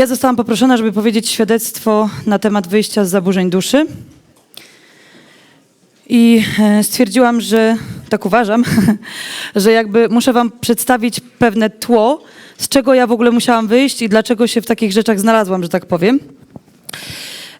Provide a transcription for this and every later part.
Ja zostałam poproszona, żeby powiedzieć świadectwo na temat wyjścia z zaburzeń duszy. I e, stwierdziłam, że tak uważam, że jakby muszę Wam przedstawić pewne tło, z czego ja w ogóle musiałam wyjść i dlaczego się w takich rzeczach znalazłam, że tak powiem.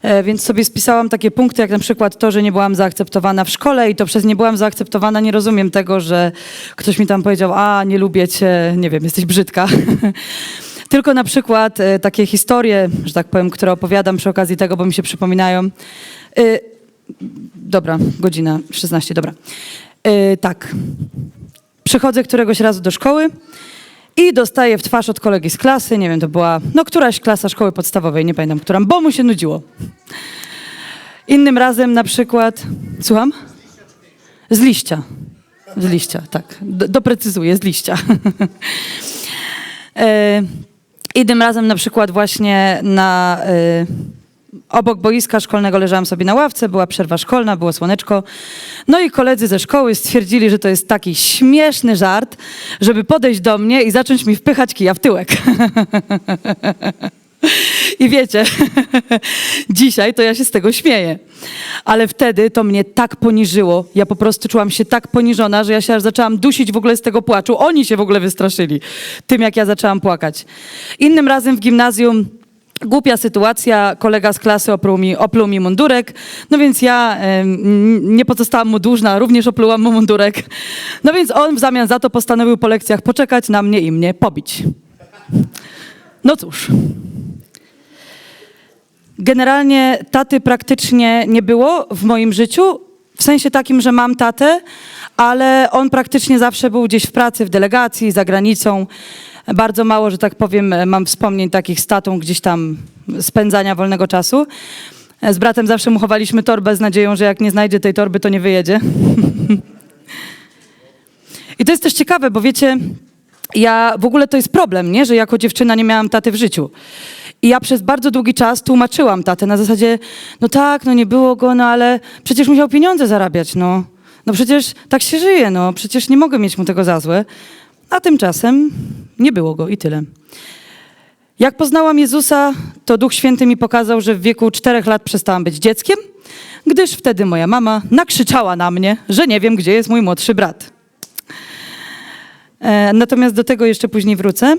E, Więc sobie spisałam takie punkty, jak na przykład to, że nie byłam zaakceptowana w szkole i to przez nie byłam zaakceptowana nie rozumiem tego, że ktoś mi tam powiedział, a nie lubię cię, nie wiem, jesteś brzydka. Tylko na przykład e, takie historie, że tak powiem, które opowiadam przy okazji tego, bo mi się przypominają. Y, Dobra, godzina 16, dobra. Y, tak. Przychodzę któregoś razu do szkoły i dostaję w twarz od kolegi z klasy, nie wiem, to była, no któraś klasa szkoły podstawowej, nie pamiętam, która, bo mu się nudziło. Innym razem na przykład, słucham? Z liścia. Z liścia, tak. Do, doprecyzuję, z liścia. E, Innym razem na przykład właśnie na... e, Obok boiska szkolnego leżałam sobie na ławce, była przerwa szkolna, było słoneczko. No i koledzy ze szkoły stwierdzili, że to jest taki śmieszny żart, żeby podejść do mnie i zacząć mi wpychać kija w tyłek. I wiecie, dzisiaj to ja się z tego śmieję. Ale wtedy to mnie tak poniżyło. Ja po prostu czułam się tak poniżona, że ja się aż zaczęłam dusić w ogóle z tego płaczu. Oni się w ogóle wystraszyli tym, jak ja zaczęłam płakać. Innym razem w gimnazjum Głupia sytuacja, kolega z klasy opluł mi, opluł mi mundurek, no więc ja em, nie pozostałam mu dłużna, również oplułam mu mundurek. No więc on w zamian za to postanowił po lekcjach poczekać na mnie i mnie pobić. No cóż. Generalnie taty praktycznie nie było w moim życiu, w sensie takim, że mam tatę, ale on praktycznie zawsze był gdzieś w pracy, w delegacji, za granicą. Bardzo mało, że tak powiem, mam wspomnień takich z tatą gdzieś tam spędzania wolnego czasu. Z bratem zawsze mu chowaliśmy torbę z nadzieją, że jak nie znajdzie tej torby, to nie wyjedzie. I to jest też ciekawe, bo wiecie, ja w ogóle to jest problem, nie? że jako dziewczyna nie miałam taty w życiu. I ja przez bardzo długi czas tłumaczyłam tatę na zasadzie, no tak, no nie było go, no ale przecież musiał pieniądze zarabiać, no. No przecież tak się żyje, no przecież nie mogę mieć mu tego za złe. A tymczasem nie było go i tyle. Jak poznałam Jezusa, to Duch Święty mi pokazał, że w wieku czterech lat przestałam być dzieckiem, gdyż wtedy moja mama nakrzyczała na mnie, że nie wiem, gdzie jest mój młodszy brat. E, natomiast do tego jeszcze później wrócę.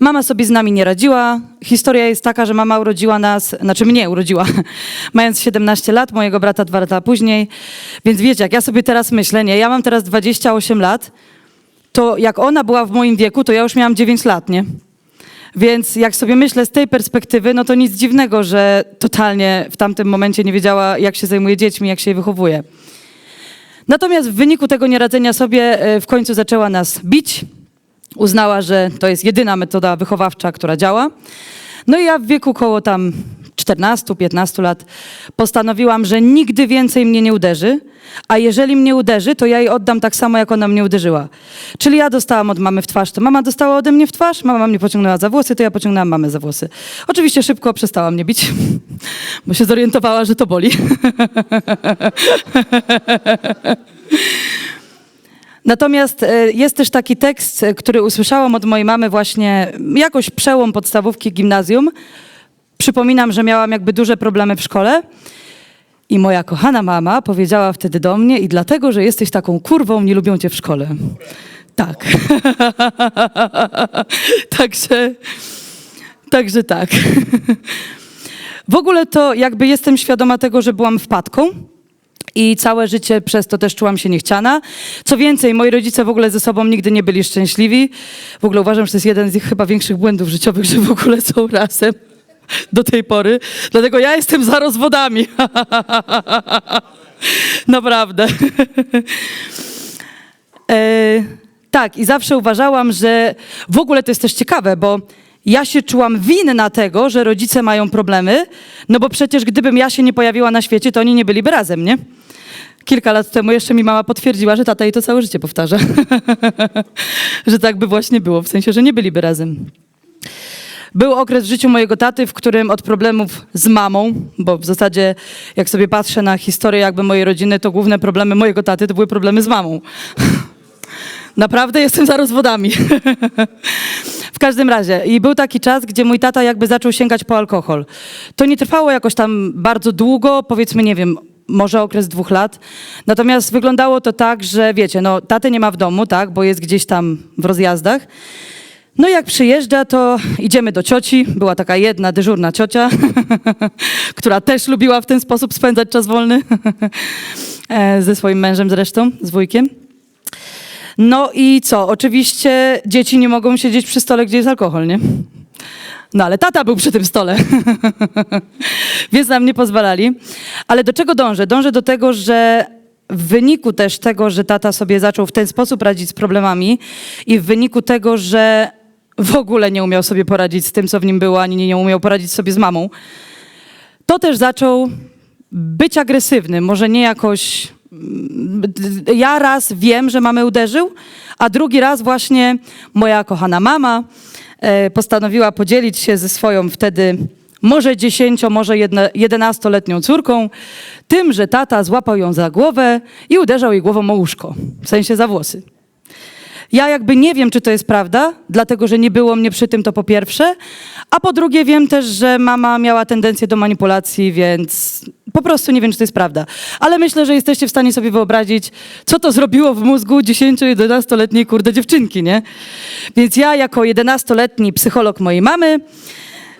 Mama sobie z nami nie radziła. Historia jest taka, że mama urodziła nas, znaczy mnie urodziła, mając 17 lat, mojego brata dwa lata później. Więc wiecie, jak ja sobie teraz myślę, nie, ja mam teraz 28 lat, to jak ona była w moim wieku, to ja już miałam 9 lat, nie? Więc jak sobie myślę z tej perspektywy, no to nic dziwnego, że totalnie w tamtym momencie nie wiedziała, jak się zajmuje dziećmi, jak się je wychowuje. Natomiast w wyniku tego nieradzenia sobie e, w końcu zaczęła nas bić. Uznała, że to jest jedyna metoda wychowawcza, która działa. No i ja w wieku koło tam 14-15 lat postanowiłam, że nigdy więcej mnie nie uderzy, a jeżeli mnie uderzy, to ja jej oddam tak samo, jak ona mnie uderzyła. Czyli ja dostałam od mamy w twarz, to mama dostała ode mnie w twarz, mama mnie pociągnęła za włosy, to ja pociągnęłam mamę za włosy. Oczywiście szybko przestała mnie bić, bo się zorientowała, że to boli. Natomiast e, jest też taki tekst, e, który usłyszałam od mojej mamy właśnie jakoś przełom podstawówki, gimnazjum. Przypominam, że miałam jakby duże problemy w szkole. I moja kochana mama powiedziała wtedy do mnie i dlatego, że jesteś taką kurwą, nie lubią cię w szkole. Tak. także, także tak. w ogóle to jakby jestem świadoma tego, że byłam wpadką. I całe życie przez to też czułam się niechciana. Co więcej, moi rodzice w ogóle ze sobą nigdy nie byli szczęśliwi. W ogóle uważam, że to jest jeden z ich chyba większych błędów życiowych, że w ogóle są razem do tej pory. Dlatego ja jestem za rozwodami. Naprawdę. e, tak, i zawsze uważałam, że w ogóle to jest też ciekawe, bo ja się czułam winna tego, że rodzice mają problemy, no bo przecież gdybym ja się nie pojawiła na świecie, to oni nie byliby razem, nie? Kilka lat temu jeszcze mi mama potwierdziła, że tata jej to całe życie powtarza. że tak by właśnie było, w sensie, że nie byliby razem. Był okres w życiu mojego taty, w którym od problemów z mamą, bo w zasadzie jak sobie patrzę na historię jakby mojej rodziny, to główne problemy mojego taty to były problemy z mamą. Naprawdę jestem za rozwodami. w każdym razie, i był taki czas, gdzie mój tata jakby zaczął sięgać po alkohol. To nie trwało jakoś tam bardzo długo, powiedzmy, nie wiem, może okres dwóch lat. Natomiast wyglądało to tak, że wiecie, no taty nie ma w domu, tak, bo jest gdzieś tam w rozjazdach. No i jak przyjeżdża, to idziemy do cioci. Była taka jedna dyżurna ciocia, która też lubiła w ten sposób spędzać czas wolny. E, Ze swoim mężem zresztą, z wujkiem. No i co? Oczywiście dzieci nie mogą siedzieć przy stole, gdzie jest alkohol, nie? No ale tata był przy tym stole, więc nam nie pozwalali. Ale do czego dążę? Dążę do tego, że w wyniku też tego, że tata sobie zaczął w ten sposób radzić z problemami i w wyniku tego, że w ogóle nie umiał sobie poradzić z tym, co w nim było, ani nie umiał poradzić sobie z mamą, to też zaczął być agresywny. Może nie jakoś. Ja raz wiem, że mamę uderzył, a drugi raz właśnie moja kochana mama e, postanowiła podzielić się ze swoją wtedy może 10, może 11-letnią córką tym, że tata złapał ją za głowę i uderzał jej głową o łóżko, w sensie za włosy. Ja jakby nie wiem, czy to jest prawda, dlatego że nie było mnie przy tym, to po pierwsze. A po drugie wiem też, że mama miała tendencję do manipulacji, więc po prostu nie wiem, czy to jest prawda. Ale myślę, że jesteście w stanie sobie wyobrazić, co to zrobiło w mózgu 10-11-letniej kurde dziewczynki, nie? Więc ja jako 11-letni psycholog mojej mamy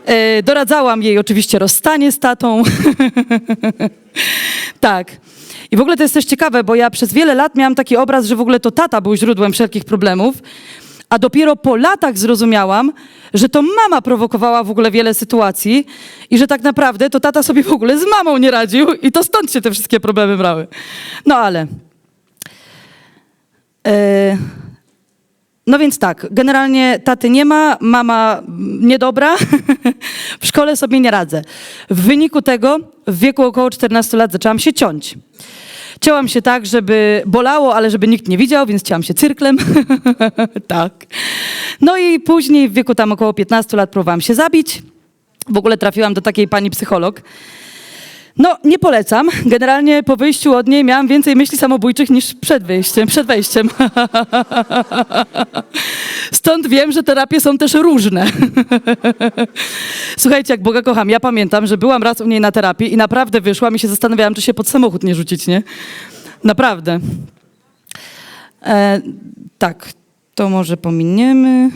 e, doradzałam jej oczywiście rozstanie z tatą. tak. I w ogóle to jest też ciekawe, bo ja przez wiele lat miałam taki obraz, że w ogóle to tata był źródłem wszelkich problemów, a dopiero po latach zrozumiałam, że to mama prowokowała w ogóle wiele sytuacji i że tak naprawdę to tata sobie w ogóle z mamą nie radził i to stąd się te wszystkie problemy brały. No ale... E, no więc tak, generalnie taty nie ma, mama niedobra, w szkole sobie nie radzę. W wyniku tego w wieku około 14 lat zaczęłam się ciąć. Cięłam się tak, żeby bolało, ale żeby nikt nie widział, więc cięłam się cyrklem. tak. No i później w wieku tam około 15 lat próbowałam się zabić. W ogóle trafiłam do takiej pani psycholog. No, nie polecam. Generalnie po wyjściu od niej miałam więcej myśli samobójczych niż przed wyjściem, przed wejściem. Stąd wiem, że terapie są też różne. Słuchajcie, jak Boga kocham, ja pamiętam, że byłam raz u niej na terapii i naprawdę wyszłam i się zastanawiałam, czy się pod samochód nie rzucić, nie? Naprawdę. E, tak, to może pominiemy.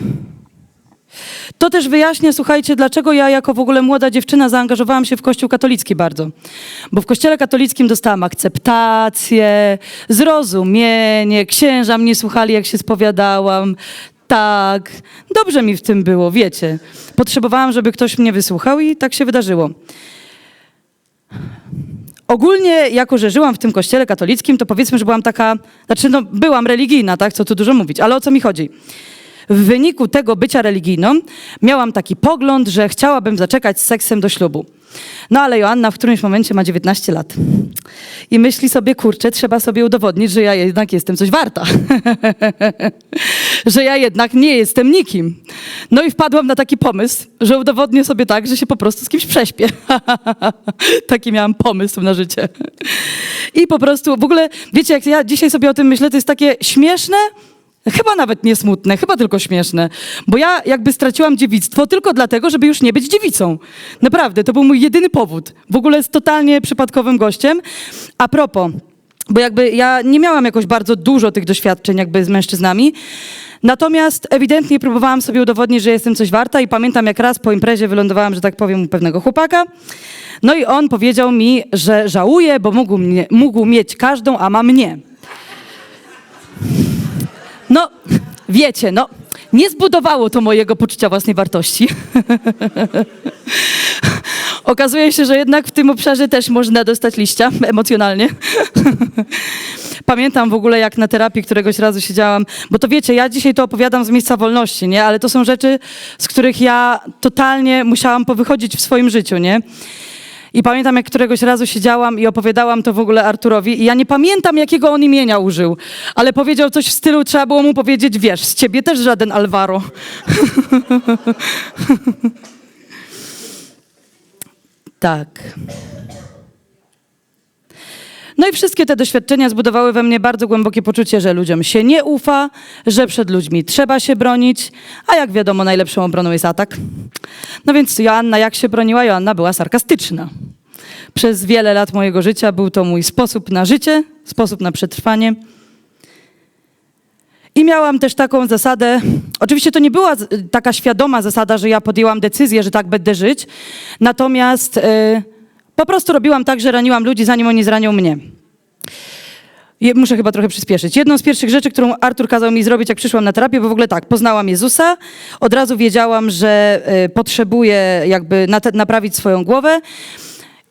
To też wyjaśnię, słuchajcie, dlaczego ja jako w ogóle młoda dziewczyna zaangażowałam się w Kościół katolicki bardzo. Bo w Kościele katolickim dostałam akceptację, zrozumienie, księża mnie słuchali, jak się spowiadałam. Tak, dobrze mi w tym było, wiecie. Potrzebowałam, żeby ktoś mnie wysłuchał i tak się wydarzyło. Ogólnie, jako że żyłam w tym kościele katolickim, to powiedzmy, że byłam taka, znaczy no byłam religijna, tak, co tu dużo mówić, ale o co mi chodzi? W wyniku tego bycia religijną miałam taki pogląd, że chciałabym zaczekać z seksem do ślubu. No ale Joanna w którymś momencie ma 19 lat i myśli sobie, kurczę, trzeba sobie udowodnić, że ja jednak jestem coś warta. że ja jednak nie jestem nikim. No i wpadłam na taki pomysł, że udowodnię sobie tak, że się po prostu z kimś prześpię. taki miałam pomysł na życie. I po prostu, w ogóle, wiecie, jak ja dzisiaj sobie o tym myślę, to jest takie śmieszne, Chyba nawet nie smutne, chyba tylko śmieszne. Bo ja jakby straciłam dziewictwo tylko dlatego, żeby już nie być dziewicą. Naprawdę, to był mój jedyny powód. W ogóle z totalnie przypadkowym gościem. A propos, bo jakby ja nie miałam jakoś bardzo dużo tych doświadczeń jakby z mężczyznami. Natomiast ewidentnie próbowałam sobie udowodnić, że jestem coś warta i pamiętam jak raz po imprezie wylądowałam, że tak powiem, u pewnego chłopaka. No i on powiedział mi, że żałuje, bo mógł, mnie, mógł mieć każdą, a ma mnie. No, wiecie, no, nie zbudowało to mojego poczucia własnej wartości. Okazuje się, że jednak w tym obszarze też można dostać liścia emocjonalnie. Pamiętam w ogóle, jak na terapii któregoś razu siedziałam, bo to wiecie, ja dzisiaj to opowiadam z miejsca wolności, nie? Ale to są rzeczy, z których ja totalnie musiałam powychodzić w swoim życiu, nie? I pamiętam, jak któregoś razu siedziałam i opowiadałam to w ogóle Arturowi i ja nie pamiętam, jakiego on imienia użył, ale powiedział coś w stylu, trzeba było mu powiedzieć, wiesz, z ciebie też żaden Alvaro. tak. No i wszystkie te doświadczenia zbudowały we mnie bardzo głębokie poczucie, że ludziom się nie ufa, że przed ludźmi trzeba się bronić, a jak wiadomo, najlepszą obroną jest atak. No więc Joanna, jak się broniła? Joanna była sarkastyczna. Przez wiele lat mojego życia był to mój sposób na życie, sposób na przetrwanie. I miałam też taką zasadę, oczywiście to nie była taka świadoma zasada, że ja podjęłam decyzję, że tak będę żyć, natomiast y, po prostu robiłam tak, że raniłam ludzi, zanim oni zranią mnie. Muszę chyba trochę przyspieszyć. Jedną z pierwszych rzeczy, którą Artur kazał mi zrobić, jak przyszłam na terapię, bo w ogóle tak, poznałam Jezusa, od razu wiedziałam, że y, potrzebuję jakby naprawić swoją głowę.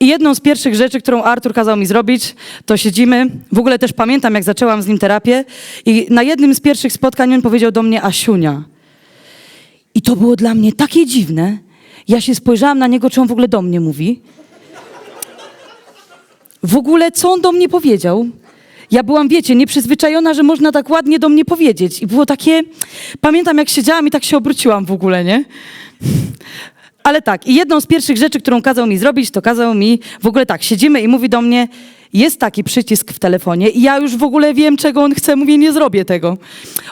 I jedną z pierwszych rzeczy, którą Artur kazał mi zrobić, to siedzimy. W ogóle też pamiętam, jak zaczęłam z nim terapię. I na jednym z pierwszych spotkań on powiedział do mnie Asiunia. I to było dla mnie takie dziwne. Ja się spojrzałam na niego, czy on w ogóle do mnie mówi. W ogóle, co on do mnie powiedział? Ja byłam, wiecie, nieprzyzwyczajona, że można tak ładnie do mnie powiedzieć. I było takie... Pamiętam, jak siedziałam i tak się obróciłam w ogóle, nie? Ale tak, i jedną z pierwszych rzeczy, którą kazał mi zrobić, to kazał mi w ogóle tak, siedzimy i mówi do mnie, jest taki przycisk w telefonie i ja już w ogóle wiem, czego on chce, mówię, nie zrobię tego.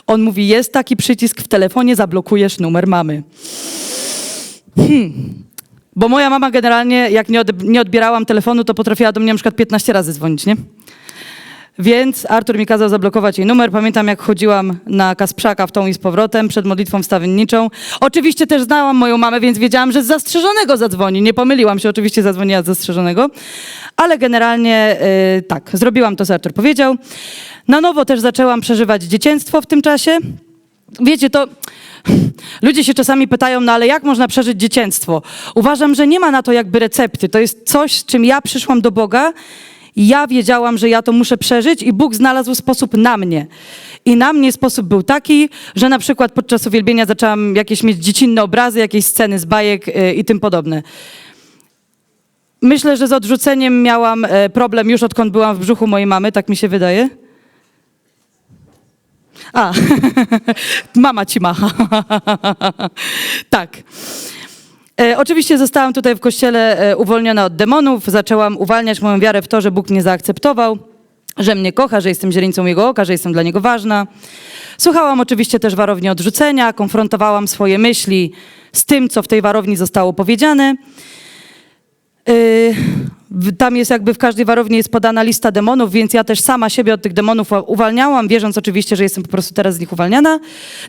On mówi, jest taki przycisk w telefonie, zablokujesz numer mamy. Hmm. Bo moja mama generalnie, jak nie, od, nie odbierałam telefonu, to potrafiła do mnie na przykład 15 razy dzwonić, nie? Więc Artur mi kazał zablokować jej numer. Pamiętam, jak chodziłam na Kasprzaka w tą i z powrotem przed modlitwą wstawienniczą. Oczywiście też znałam moją mamę, więc wiedziałam, że z zastrzeżonego zadzwoni. Nie pomyliłam się, oczywiście zadzwoniła z zastrzeżonego. Ale generalnie yy, tak, zrobiłam to, co Artur powiedział. Na nowo też zaczęłam przeżywać dzieciństwo w tym czasie. Wiecie, to ludzie się czasami pytają, no ale jak można przeżyć dzieciństwo? Uważam, że nie ma na to jakby recepty. To jest coś, z czym ja przyszłam do Boga i ja wiedziałam, że ja to muszę przeżyć i Bóg znalazł sposób na mnie. I na mnie sposób był taki, że na przykład podczas uwielbienia zaczęłam jakieś mieć dziecinne obrazy, jakieś sceny z bajek y, i tym podobne. Myślę, że z odrzuceniem miałam e, problem już odkąd byłam w brzuchu mojej mamy, tak mi się wydaje. A, mama ci macha. tak. E, oczywiście zostałam tutaj w kościele e, uwolniona od demonów. Zaczęłam uwalniać moją wiarę w to, że Bóg mnie zaakceptował, że mnie kocha, że jestem źrenicą Jego oka, że jestem dla Niego ważna. Słuchałam oczywiście też warowni odrzucenia, konfrontowałam swoje myśli z tym, co w tej warowni zostało powiedziane. Yy, Tam jest jakby w każdej warowni jest podana lista demonów, więc ja też sama siebie od tych demonów uwalniałam, wierząc oczywiście, że jestem po prostu teraz z nich uwalniana.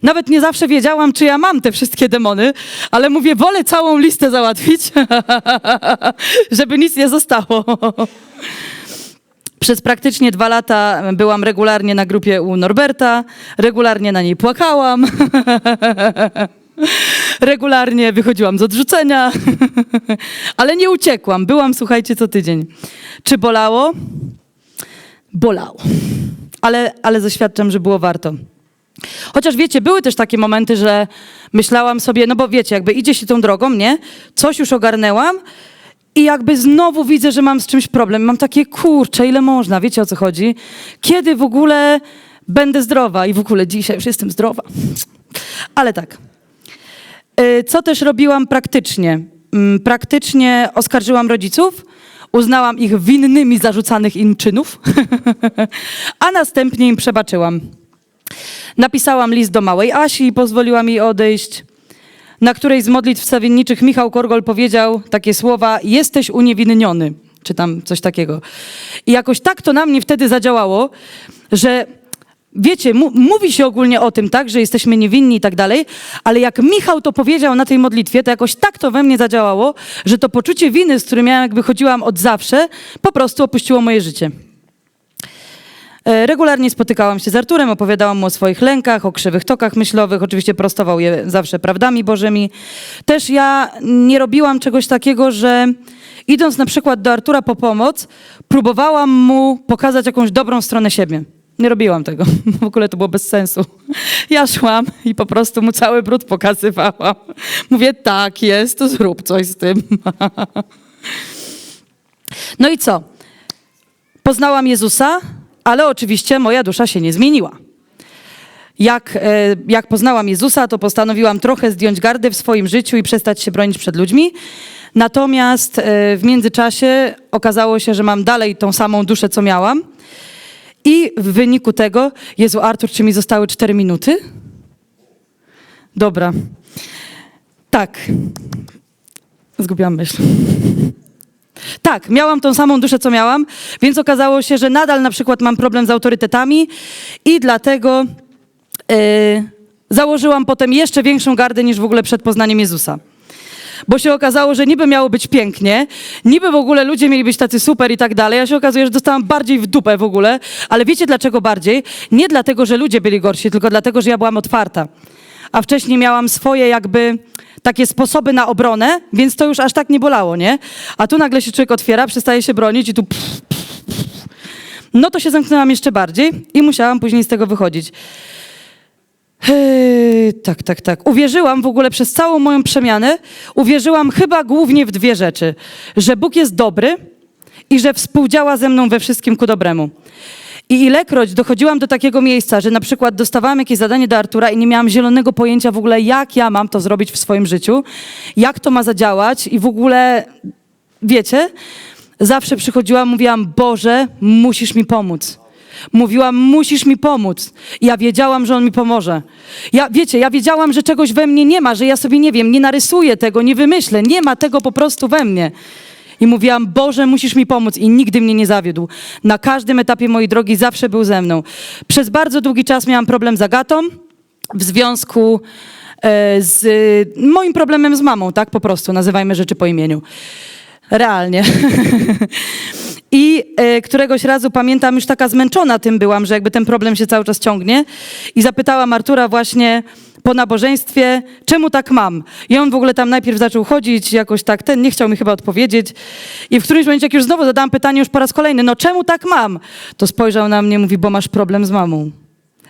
Nawet nie zawsze wiedziałam, czy ja mam te wszystkie demony, ale mówię, wolę całą listę załatwić, żeby nic nie zostało. Przez praktycznie dwa lata byłam regularnie na grupie u Norberta, regularnie na niej płakałam. Regularnie wychodziłam z odrzucenia, ale nie uciekłam. Byłam, słuchajcie, co tydzień. Czy bolało? Bolało. Ale, ale zaświadczam, że było warto. Chociaż wiecie, były też takie momenty, że myślałam sobie, no bo wiecie, jakby idzie się tą drogą, nie? Coś już ogarnęłam i jakby znowu widzę, że mam z czymś problem. Mam takie, kurczę, ile można, wiecie o co chodzi? Kiedy w ogóle będę zdrowa? I w ogóle dzisiaj już jestem zdrowa. Ale tak. Y, Co też robiłam praktycznie? Mm, Praktycznie oskarżyłam rodziców, uznałam ich winnymi zarzucanych im czynów, a następnie im przebaczyłam. Napisałam list do małej Asi i pozwoliłam jej odejść, na której z modlitw wstawienniczych Michał Korgol powiedział takie słowa: Jesteś uniewinniony, czy tam coś takiego. I jakoś tak to na mnie wtedy zadziałało, że wiecie, mówi się ogólnie o tym, tak, że jesteśmy niewinni i tak dalej, ale jak Michał to powiedział na tej modlitwie, to jakoś tak to we mnie zadziałało, że to poczucie winy, z którym ja jakby chodziłam od zawsze, po prostu opuściło moje życie. E, Regularnie spotykałam się z Arturem, opowiadałam mu o swoich lękach, o krzywych tokach myślowych, oczywiście prostował je zawsze prawdami bożymi. Też ja nie robiłam czegoś takiego, że idąc na przykład do Artura po pomoc, próbowałam mu pokazać jakąś dobrą stronę siebie. Nie robiłam tego. W ogóle to było bez sensu. Ja szłam i po prostu mu cały brud pokazywałam. Mówię, tak jest, to zrób coś z tym. No i co? Poznałam Jezusa, ale oczywiście moja dusza się nie zmieniła. Jak, e, jak poznałam Jezusa, to postanowiłam trochę zdjąć gardę w swoim życiu i przestać się bronić przed ludźmi. Natomiast e, w międzyczasie okazało się, że mam dalej tą samą duszę, co miałam. I w wyniku tego, Jezu Artur, czy mi zostały cztery minuty? Dobra. Tak. Zgubiłam myśl. Tak, miałam tą samą duszę, co miałam, więc okazało się, że nadal na przykład mam problem z autorytetami i dlatego yy, założyłam potem jeszcze większą gardę niż w ogóle przed poznaniem Jezusa. Bo się okazało, że niby miało być pięknie, niby w ogóle ludzie mieli być tacy super i tak dalej, a się okazuje, że dostałam bardziej w dupę w ogóle. Ale wiecie dlaczego bardziej? Nie dlatego, że ludzie byli gorsi, tylko dlatego, że ja byłam otwarta. A wcześniej miałam swoje jakby takie sposoby na obronę, więc to już aż tak nie bolało, nie? A tu nagle się człowiek otwiera, przestaje się bronić i tu... Pff, pff, pff. No to się zamknęłam jeszcze bardziej i musiałam później z tego wychodzić. Yy, tak, tak, tak. Uwierzyłam w ogóle przez całą moją przemianę, uwierzyłam chyba głównie w dwie rzeczy. Że Bóg jest dobry i że współdziała ze mną we wszystkim ku dobremu. I ilekroć dochodziłam do takiego miejsca, że na przykład dostawałam jakieś zadanie do Artura i nie miałam zielonego pojęcia w ogóle, jak ja mam to zrobić w swoim życiu, jak to ma zadziałać i w ogóle, wiecie, zawsze przychodziłam, mówiłam, Boże, musisz mi pomóc. Mówiłam, musisz mi pomóc. Ja wiedziałam, że on mi pomoże. Ja, wiecie, ja wiedziałam, że czegoś we mnie nie ma, że ja sobie nie wiem, nie narysuję tego, nie wymyślę, nie ma tego po prostu we mnie. I mówiłam, Boże, musisz mi pomóc. I nigdy mnie nie zawiódł. Na każdym etapie mojej drogi zawsze był ze mną. Przez bardzo długi czas miałam problem z Agatą w związku e, z moim problemem z mamą, tak po prostu, nazywajmy rzeczy po imieniu. Realnie. I e, któregoś razu pamiętam, już taka zmęczona tym byłam, że jakby ten problem się cały czas ciągnie. I zapytałam Artura właśnie po nabożeństwie, czemu tak mam? I on w ogóle tam najpierw zaczął chodzić, jakoś tak, ten nie chciał mi chyba odpowiedzieć. I w którymś momencie, jak już znowu zadałam pytanie już po raz kolejny, no czemu tak mam? To spojrzał na mnie, mówi, bo masz problem z mamą.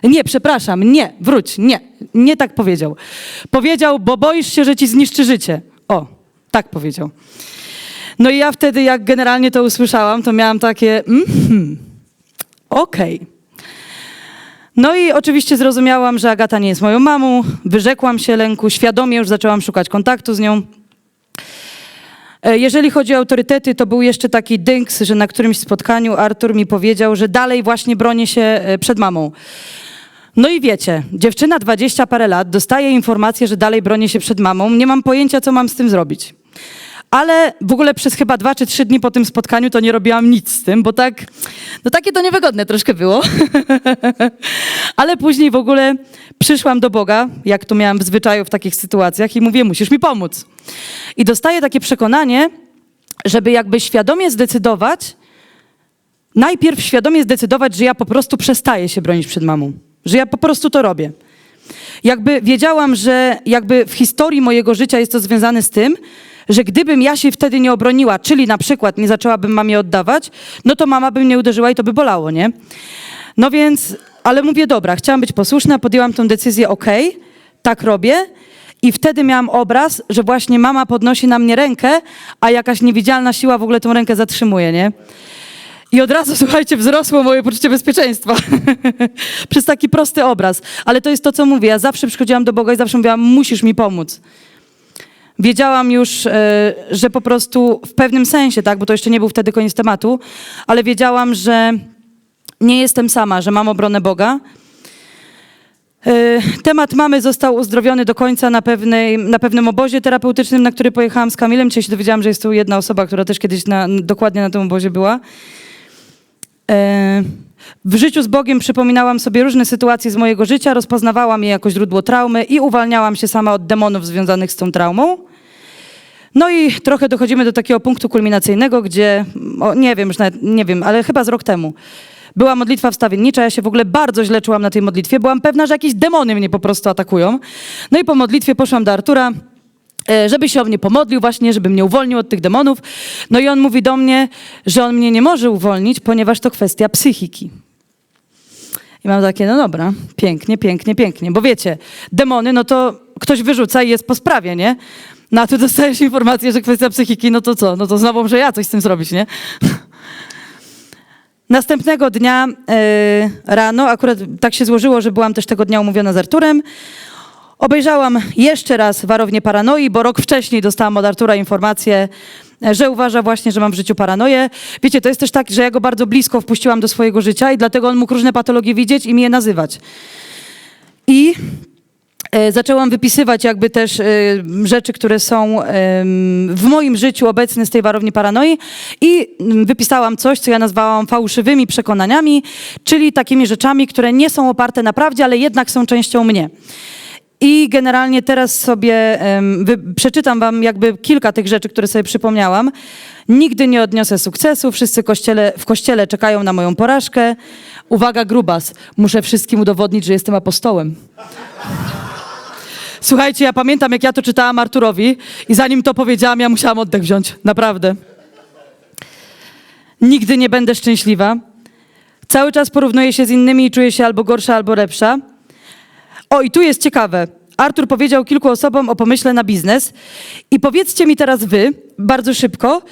Nie, przepraszam, nie, wróć, nie, nie tak powiedział. Powiedział, bo boisz się, że ci zniszczy życie. O, tak powiedział. No i ja wtedy, jak generalnie to usłyszałam, to miałam takie, mhm, okej. No i oczywiście zrozumiałam, że Agata nie jest moją mamą, wyrzekłam się lęku, świadomie już zaczęłam szukać kontaktu z nią. E, Jeżeli chodzi o autorytety, to był jeszcze taki dynks, że na którymś spotkaniu Artur mi powiedział, że dalej właśnie bronię się e, przed mamą. No i wiecie, dziewczyna 20 parę lat dostaje informację, że dalej bronię się przed mamą. Nie mam pojęcia, co mam z tym zrobić. Ale w ogóle przez chyba dwa czy trzy dni po tym spotkaniu to nie robiłam nic z tym, bo tak, no takie to niewygodne troszkę było. Ale później w ogóle przyszłam do Boga, jak to miałam w zwyczaju w takich sytuacjach i mówię, musisz mi pomóc. I dostaję takie przekonanie, żeby jakby świadomie zdecydować, najpierw świadomie zdecydować, że ja po prostu przestaję się bronić przed mamą. Że ja po prostu to robię. Jakby wiedziałam, że jakby w historii mojego życia jest to związane z tym, że gdybym ja się wtedy nie obroniła, czyli na przykład nie zaczęłabym mamie oddawać, no to mama by mnie uderzyła i to by bolało, nie? No więc, ale mówię, dobra, chciałam być posłuszna, podjęłam tę decyzję, okej, tak robię. I wtedy miałam obraz, że właśnie mama podnosi na mnie rękę, a jakaś niewidzialna siła w ogóle tą rękę zatrzymuje, nie? I od razu, słuchajcie, wzrosło moje poczucie bezpieczeństwa. Przez taki prosty obraz. Ale to jest to, co mówię. Ja zawsze przychodziłam do Boga i zawsze mówiłam, musisz mi pomóc. Wiedziałam już, e, że po prostu w pewnym sensie, tak, bo to jeszcze nie był wtedy koniec tematu, ale wiedziałam, że nie jestem sama, że mam obronę Boga. E, Temat mamy został uzdrowiony do końca na, pewnej, na pewnym obozie terapeutycznym, na który pojechałam z Kamilem. Dzisiaj się dowiedziałam, że jest tu jedna osoba, która też kiedyś na, dokładnie na tym obozie była. W życiu z Bogiem przypominałam sobie różne sytuacje z mojego życia, rozpoznawałam je jako źródło traumy i uwalniałam się sama od demonów związanych z tą traumą. No i trochę dochodzimy do takiego punktu kulminacyjnego, gdzie, o, nie wiem, już nawet, nie wiem, ale chyba z rok temu. Była modlitwa wstawiennicza, ja się w ogóle bardzo źle czułam na tej modlitwie. Byłam pewna, że jakieś demony mnie po prostu atakują. No i po modlitwie poszłam do Artura, żeby się o mnie pomodlił właśnie, żeby mnie uwolnił od tych demonów. No i on mówi do mnie, że on mnie nie może uwolnić, ponieważ to kwestia psychiki. I mam takie, no dobra, pięknie, pięknie, pięknie. Bo wiecie, demony, no to ktoś wyrzuca i jest po sprawie, nie? No a tu dostajesz informację, że kwestia psychiki, no to co? No to znowu muszę ja coś z tym zrobić, nie? Następnego dnia e, rano, akurat tak się złożyło, że byłam też tego dnia umówiona z Arturem, Obejrzałam jeszcze raz Warownię Paranoi, bo rok wcześniej dostałam od Artura informację, że uważa właśnie, że mam w życiu paranoję. Wiecie, to jest też tak, że ja go bardzo blisko wpuściłam do swojego życia i dlatego on mógł różne patologie widzieć i mi je nazywać. I e, zaczęłam wypisywać jakby też e, rzeczy, które są w moim życiu obecne z tej warowni paranoi i wypisałam coś, co ja nazwałam fałszywymi przekonaniami, czyli takimi rzeczami, które nie są oparte na prawdzie, ale jednak są częścią mnie. I generalnie teraz sobie wy, przeczytam wam jakby kilka tych rzeczy, które sobie przypomniałam. Nigdy nie odniosę sukcesu, wszyscy kościele, w kościele czekają na moją porażkę. Uwaga, grubas, muszę wszystkim udowodnić, że jestem apostołem. Słuchajcie, ja pamiętam, jak ja to czytałam Arturowi i zanim to powiedziałam, ja musiałam oddech wziąć. Naprawdę. Nigdy nie będę szczęśliwa. Cały czas porównuję się z innymi i czuję się albo gorsza, albo lepsza. O, i tu jest ciekawe. Artur powiedział kilku osobom o pomyśle na biznes. I powiedzcie mi teraz wy, bardzo szybko,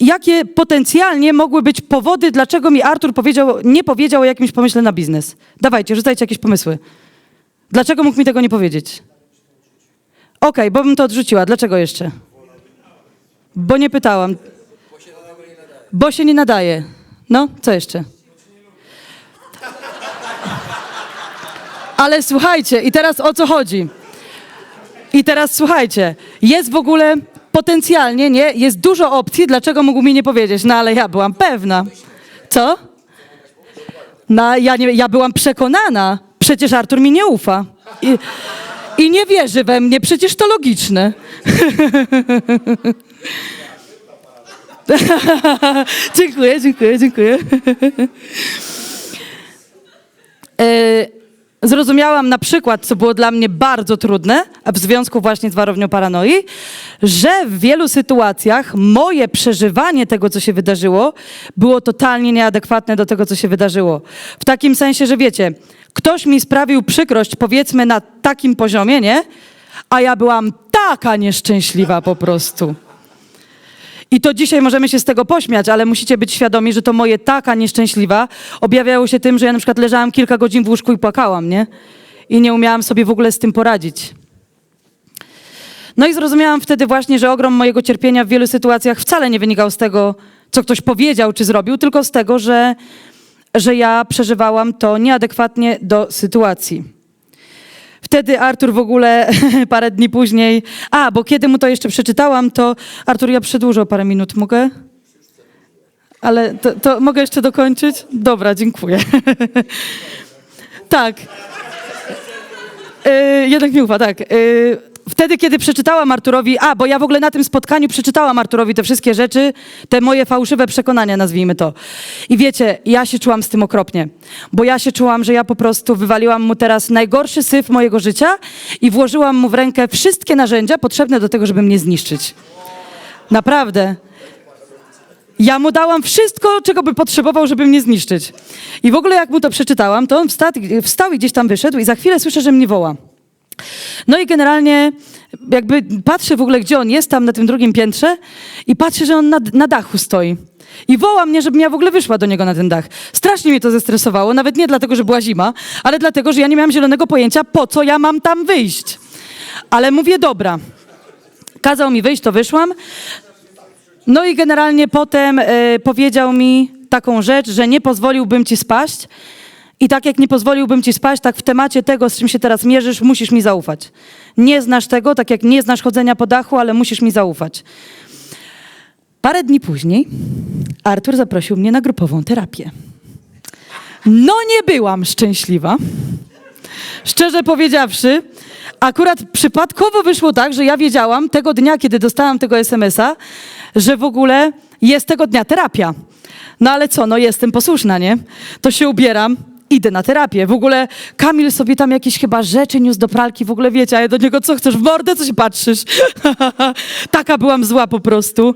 jakie potencjalnie mogły być powody, dlaczego mi Artur powiedział, nie powiedział o jakimś pomyśle na biznes. Dawajcie, rzucajcie jakieś pomysły. Dlaczego mógł mi tego nie powiedzieć? Okej, bo bym to odrzuciła. Dlaczego jeszcze? Bo nie pytałam. Bo się nie nadaje. No, co jeszcze? Ale słuchajcie, i teraz o co chodzi? I teraz słuchajcie, jest w ogóle potencjalnie, nie? Jest dużo opcji, dlaczego mógł mi nie powiedzieć, no ale ja byłam pewna. Co? No, ja, nie, ja byłam przekonana. Przecież Artur mi nie ufa. I, I nie wierzy we mnie, przecież to logiczne. dziękuję, dziękuję, dziękuję. Zrozumiałam na przykład, co było dla mnie bardzo trudne, w związku właśnie z warownią paranoi, że w wielu sytuacjach moje przeżywanie tego, co się wydarzyło, było totalnie nieadekwatne do tego, co się wydarzyło. W takim sensie, że wiecie, ktoś mi sprawił przykrość, powiedzmy na takim poziomie, nie? A ja byłam taka nieszczęśliwa po prostu. I to dzisiaj możemy się z tego pośmiać, ale musicie być świadomi, że to moje taka nieszczęśliwa objawiało się tym, że ja na przykład leżałam kilka godzin w łóżku i płakałam, nie? I nie umiałam sobie w ogóle z tym poradzić. No i zrozumiałam wtedy właśnie, że ogrom mojego cierpienia w wielu sytuacjach wcale nie wynikał z tego, co ktoś powiedział czy zrobił, tylko z tego, że, że ja przeżywałam to nieadekwatnie do sytuacji. Wtedy Artur w ogóle parę dni później. A, bo kiedy mu to jeszcze przeczytałam, to Artur, ja przedłużę o parę minut, mogę? Ale to, to mogę jeszcze dokończyć? Dobra, dziękuję. tak. Yy, jednak mi ufa, tak. Yy, wtedy, kiedy przeczytałam Arturowi, a, bo ja w ogóle na tym spotkaniu przeczytałam Arturowi te wszystkie rzeczy, te moje fałszywe przekonania, nazwijmy to. I wiecie, ja się czułam z tym okropnie, bo ja się czułam, że ja po prostu wywaliłam mu teraz najgorszy syf mojego życia i włożyłam mu w rękę wszystkie narzędzia potrzebne do tego, żeby mnie zniszczyć. Naprawdę. Ja mu dałam wszystko, czego by potrzebował, żeby mnie zniszczyć. I w ogóle jak mu to przeczytałam, to on wstał, wstał i gdzieś tam wyszedł i za chwilę słyszę, że mnie woła. No i generalnie jakby patrzę w ogóle, gdzie on jest, tam na tym drugim piętrze i patrzę, że on na, na dachu stoi. I woła mnie, żebym ja w ogóle wyszła do niego na ten dach. Strasznie mnie to zestresowało, nawet nie dlatego, że była zima, ale dlatego, że ja nie miałam zielonego pojęcia, po co ja mam tam wyjść. Ale mówię, dobra. Kazał mi wyjść, to wyszłam. No i generalnie potem e, powiedział mi taką rzecz, że nie pozwoliłbym ci spaść. I tak jak nie pozwoliłbym ci spaść, tak w temacie tego, z czym się teraz mierzysz, musisz mi zaufać. Nie znasz tego, tak jak nie znasz chodzenia po dachu, ale musisz mi zaufać. Parę dni później Artur zaprosił mnie na grupową terapię. No nie byłam szczęśliwa. Szczerze powiedziawszy, akurat przypadkowo wyszło tak, że ja wiedziałam tego dnia, kiedy dostałam tego SMS-a, że w ogóle jest tego dnia terapia. No ale co, no jestem posłuszna, nie? To się ubieram, idę na terapię. W ogóle Kamil sobie tam jakieś chyba rzeczy niósł do pralki, w ogóle wiecie, a ja do niego, co chcesz, w mordę, się patrzysz? Taka byłam zła po prostu.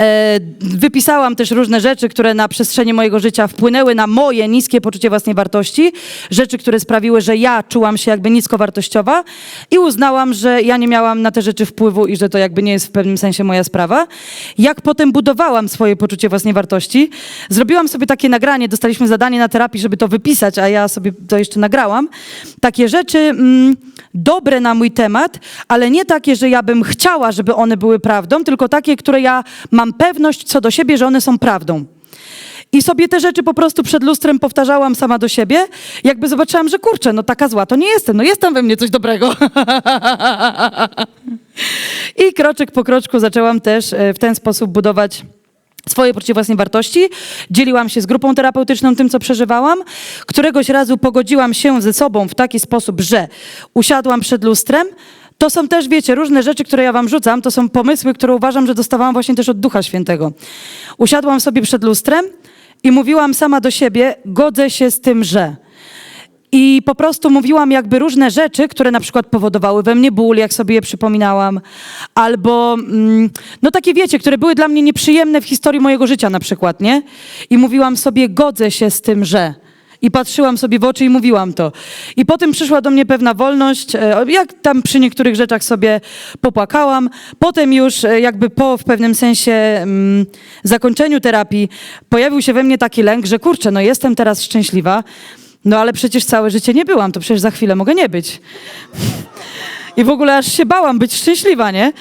E, Wypisałam też różne rzeczy, które na przestrzeni mojego życia wpłynęły na moje niskie poczucie własnej wartości, rzeczy, które sprawiły, że ja czułam się jakby niskowartościowa i uznałam, że ja nie miałam na te rzeczy wpływu i że to jakby nie jest w pewnym sensie moja sprawa. Jak potem budowałam swoje poczucie własnej wartości, zrobiłam sobie takie nagranie, dostaliśmy zadanie na terapii, żeby to wypisać, a ja sobie to jeszcze nagrałam. Takie rzeczy mm, dobre na mój temat, ale nie takie, że ja bym chciała, żeby one były prawdą, tylko takie, które ja mam pewność co do siebie, że one są prawdą. I sobie te rzeczy po prostu przed lustrem powtarzałam sama do siebie. Jakby zobaczyłam, że kurczę, no taka zła to nie jestem, no jest tam we mnie coś dobrego. I kroczek po kroczku zaczęłam też e, w ten sposób budować swoje poczucie własnej wartości. Dzieliłam się z grupą terapeutyczną tym, co przeżywałam. Któregoś razu pogodziłam się ze sobą w taki sposób, że usiadłam przed lustrem. To są też, wiecie, różne rzeczy, które ja wam rzucam. To są pomysły, które uważam, że dostawałam właśnie też od Ducha Świętego. Usiadłam sobie przed lustrem i mówiłam sama do siebie, godzę się z tym, że... I po prostu mówiłam jakby różne rzeczy, które na przykład powodowały we mnie ból, jak sobie je przypominałam, albo mm, no takie wiecie, które były dla mnie nieprzyjemne w historii mojego życia na przykład, nie? I mówiłam sobie, godzę się z tym, że... I patrzyłam sobie w oczy i mówiłam to. I potem przyszła do mnie pewna wolność, e, jak tam przy niektórych rzeczach sobie popłakałam. Potem już e, jakby po w pewnym sensie mm, zakończeniu terapii pojawił się we mnie taki lęk, że kurczę, no jestem teraz szczęśliwa, no ale przecież całe życie nie byłam, to przecież za chwilę mogę nie być. I w ogóle aż się bałam być szczęśliwa, nie?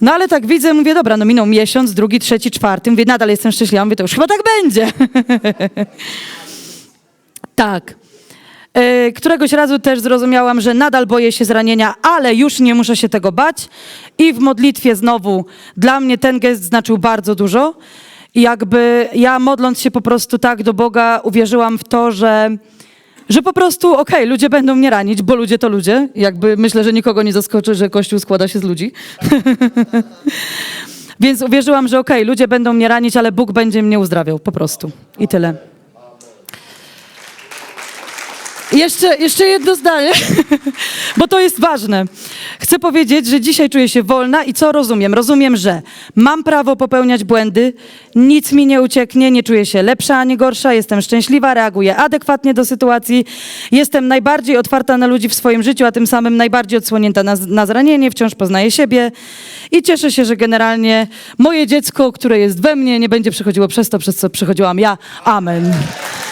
No ale tak widzę, mówię, dobra, no minął miesiąc, drugi, trzeci, czwarty, mówię, nadal jestem szczęśliwa, mówię, to już chyba tak będzie. tak. E, Któregoś razu też zrozumiałam, że nadal boję się zranienia, ale już nie muszę się tego bać. I w modlitwie znowu dla mnie ten gest znaczył bardzo dużo. Jakby ja modląc się po prostu tak do Boga, uwierzyłam w to, że, że po prostu okej, ludzie będą mnie ranić, bo ludzie to ludzie. Jakby myślę, że nikogo nie zaskoczy, że Kościół składa się z ludzi. Więc uwierzyłam, że okej, ludzie będą mnie ranić, ale Bóg będzie mnie uzdrawiał po prostu. I tyle. Jeszcze, jeszcze jedno zdanie, bo to jest ważne. Chcę powiedzieć, że dzisiaj czuję się wolna i co rozumiem? Rozumiem, że mam prawo popełniać błędy, nic mi nie ucieknie, nie czuję się lepsza ani gorsza, jestem szczęśliwa, reaguję adekwatnie do sytuacji, jestem najbardziej otwarta na ludzi w swoim życiu, a tym samym najbardziej odsłonięta na, na zranienie, wciąż poznaję siebie i cieszę się, że generalnie moje dziecko, które jest we mnie, nie będzie przechodziło przez to, przez co przechodziłam ja. Amen.